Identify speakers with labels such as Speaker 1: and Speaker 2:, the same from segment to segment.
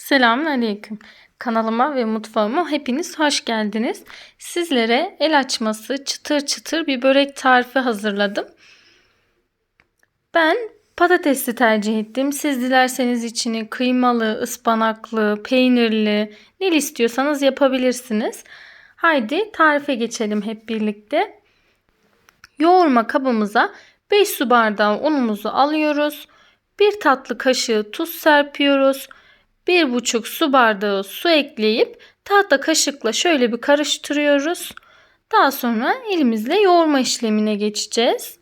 Speaker 1: Selamünaleyküm. Kanalıma ve mutfağıma hepiniz hoş geldiniz. Sizlere el açması çıtır çıtır bir börek tarifi hazırladım. Ben patatesli tercih ettim. Siz dilerseniz içini kıymalı, ıspanaklı, peynirli, ne istiyorsanız yapabilirsiniz. Haydi tarife geçelim hep birlikte. Yoğurma kabımıza 5 su bardağı unumuzu alıyoruz. 1 tatlı kaşığı tuz serpiyoruz. 1,5 su bardağı su ekleyip tahta kaşıkla şöyle bir karıştırıyoruz. Daha sonra elimizle yoğurma işlemine geçeceğiz.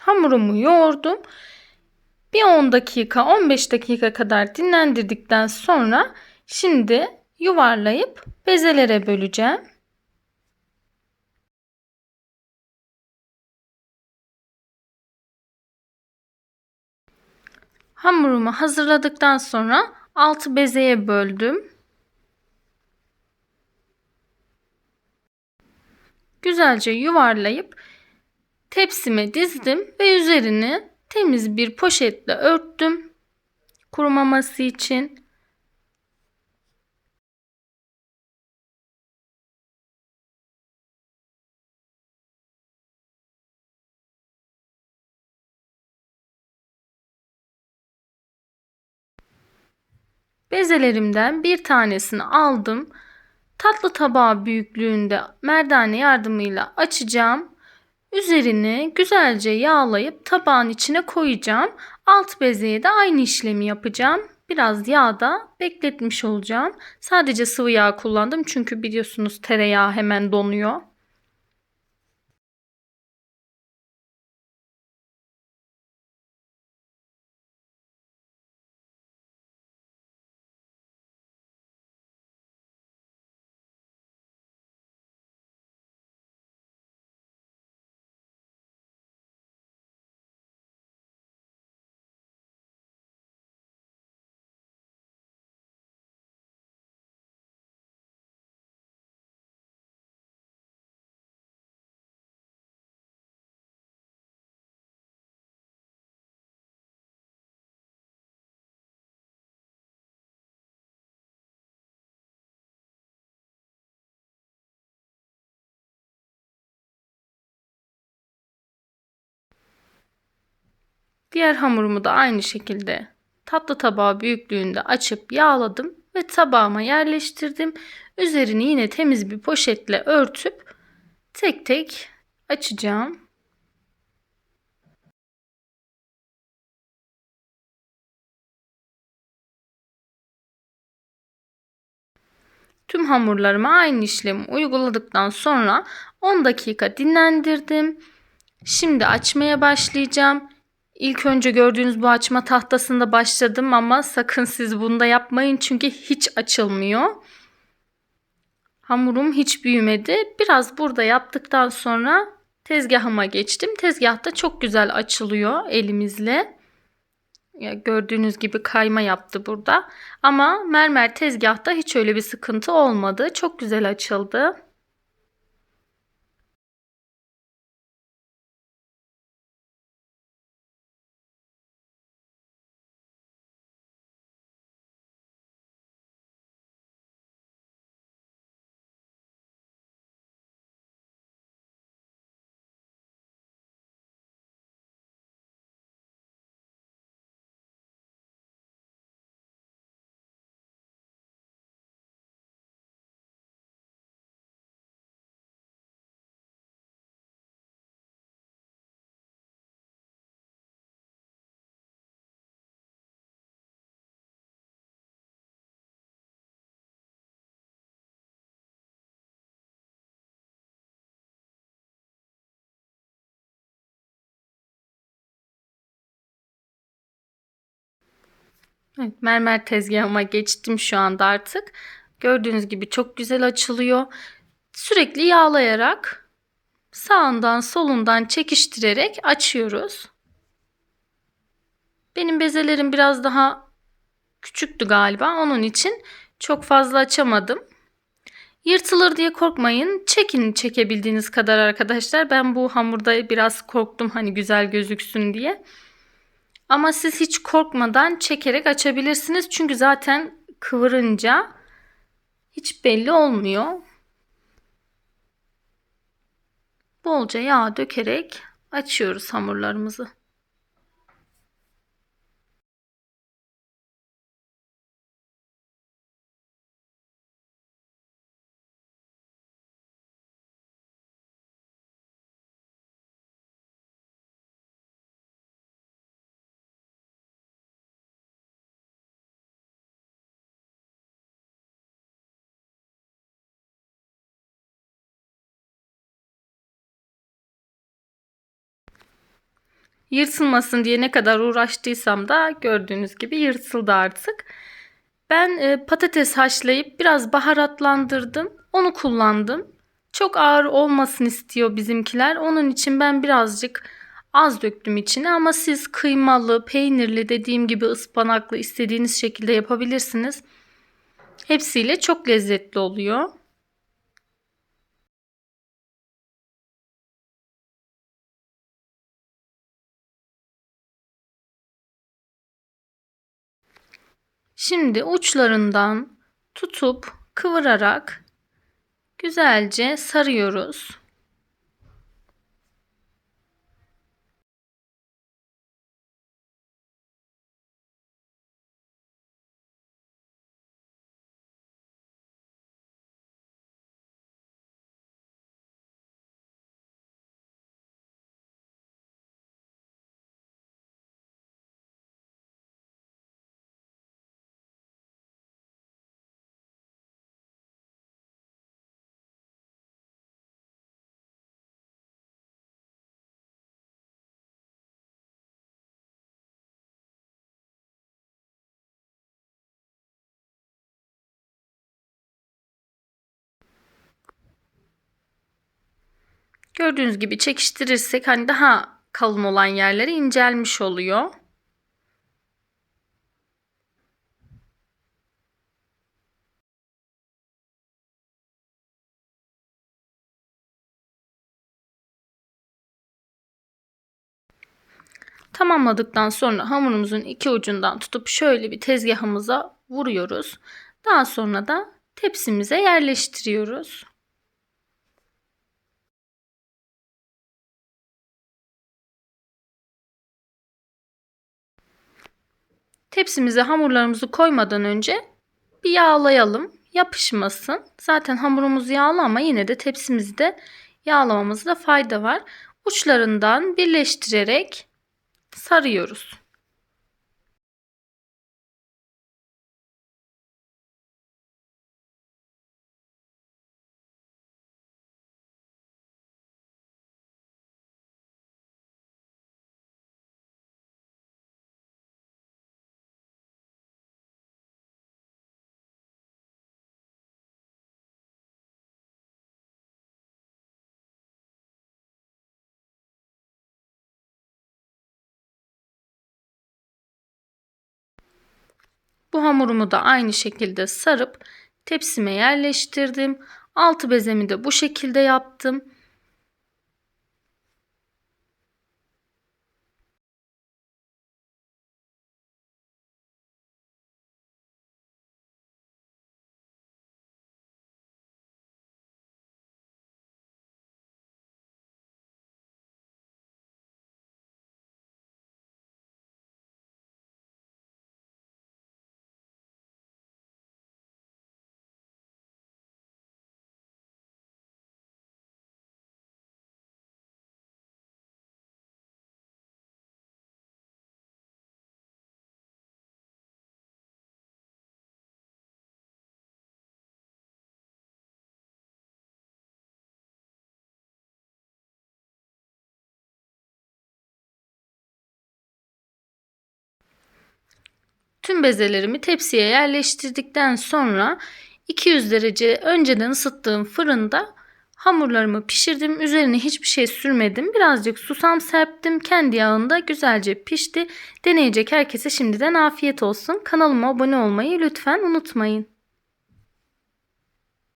Speaker 1: Hamurumu yoğurdum. Bir 10 dakika 15 dakika kadar dinlendirdikten sonra şimdi yuvarlayıp bezelere böleceğim. Hamurumu hazırladıktan sonra altı bezeye böldüm. Güzelce yuvarlayıp tepsime dizdim ve üzerini temiz bir poşetle örttüm. Kurumaması için. Bezelerimden bir tanesini aldım. Tatlı tabağı büyüklüğünde merdane yardımıyla açacağım. Üzerini güzelce yağlayıp tabağın içine koyacağım. Alt bezeye de aynı işlemi yapacağım. Biraz yağda bekletmiş olacağım. Sadece sıvı yağ kullandım çünkü biliyorsunuz tereyağı hemen donuyor. Diğer hamurumu da aynı şekilde tatlı tabağı büyüklüğünde açıp yağladım ve tabağıma yerleştirdim. Üzerini yine temiz bir poşetle örtüp tek tek açacağım. Tüm hamurlarıma aynı işlemi uyguladıktan sonra 10 dakika dinlendirdim. Şimdi açmaya başlayacağım. İlk önce gördüğünüz bu açma tahtasında başladım ama sakın siz bunda yapmayın çünkü hiç açılmıyor. Hamurum hiç büyümedi. Biraz burada yaptıktan sonra tezgahıma geçtim. Tezgahta çok güzel açılıyor elimizle. Ya gördüğünüz gibi kayma yaptı burada. Ama mermer tezgahta hiç öyle bir sıkıntı olmadı. Çok güzel açıldı. Evet, mermer tezgahıma geçtim şu anda artık. Gördüğünüz gibi çok güzel açılıyor. Sürekli yağlayarak sağından solundan çekiştirerek açıyoruz. Benim bezelerim biraz daha küçüktü galiba. Onun için çok fazla açamadım. Yırtılır diye korkmayın. Çekin çekebildiğiniz kadar arkadaşlar. Ben bu hamurda biraz korktum hani güzel gözüksün diye. Ama siz hiç korkmadan çekerek açabilirsiniz. Çünkü zaten kıvırınca hiç belli olmuyor. Bolca yağ dökerek açıyoruz hamurlarımızı. Yırtılmasın diye ne kadar uğraştıysam da gördüğünüz gibi yırtıldı artık. Ben e, patates haşlayıp biraz baharatlandırdım. Onu kullandım. Çok ağır olmasın istiyor bizimkiler. Onun için ben birazcık az döktüm içine ama siz kıymalı, peynirli dediğim gibi ıspanaklı istediğiniz şekilde yapabilirsiniz. Hepsiyle çok lezzetli oluyor. Şimdi uçlarından tutup kıvırarak güzelce sarıyoruz. Gördüğünüz gibi çekiştirirsek hani daha kalın olan yerleri incelmiş oluyor. Tamamladıktan sonra hamurumuzun iki ucundan tutup şöyle bir tezgahımıza vuruyoruz. Daha sonra da tepsimize yerleştiriyoruz. Tepsimize hamurlarımızı koymadan önce bir yağlayalım. Yapışmasın. Zaten hamurumuz yağlı ama yine de tepsimizi yağlamamızda fayda var. Uçlarından birleştirerek sarıyoruz. Bu hamurumu da aynı şekilde sarıp tepsime yerleştirdim. Altı bezemi de bu şekilde yaptım. Tüm bezelerimi tepsiye yerleştirdikten sonra 200 derece önceden ısıttığım fırında hamurlarımı pişirdim. Üzerine hiçbir şey sürmedim. Birazcık susam serptim. Kendi yağında güzelce pişti. Deneyecek herkese şimdiden afiyet olsun. Kanalıma abone olmayı lütfen unutmayın.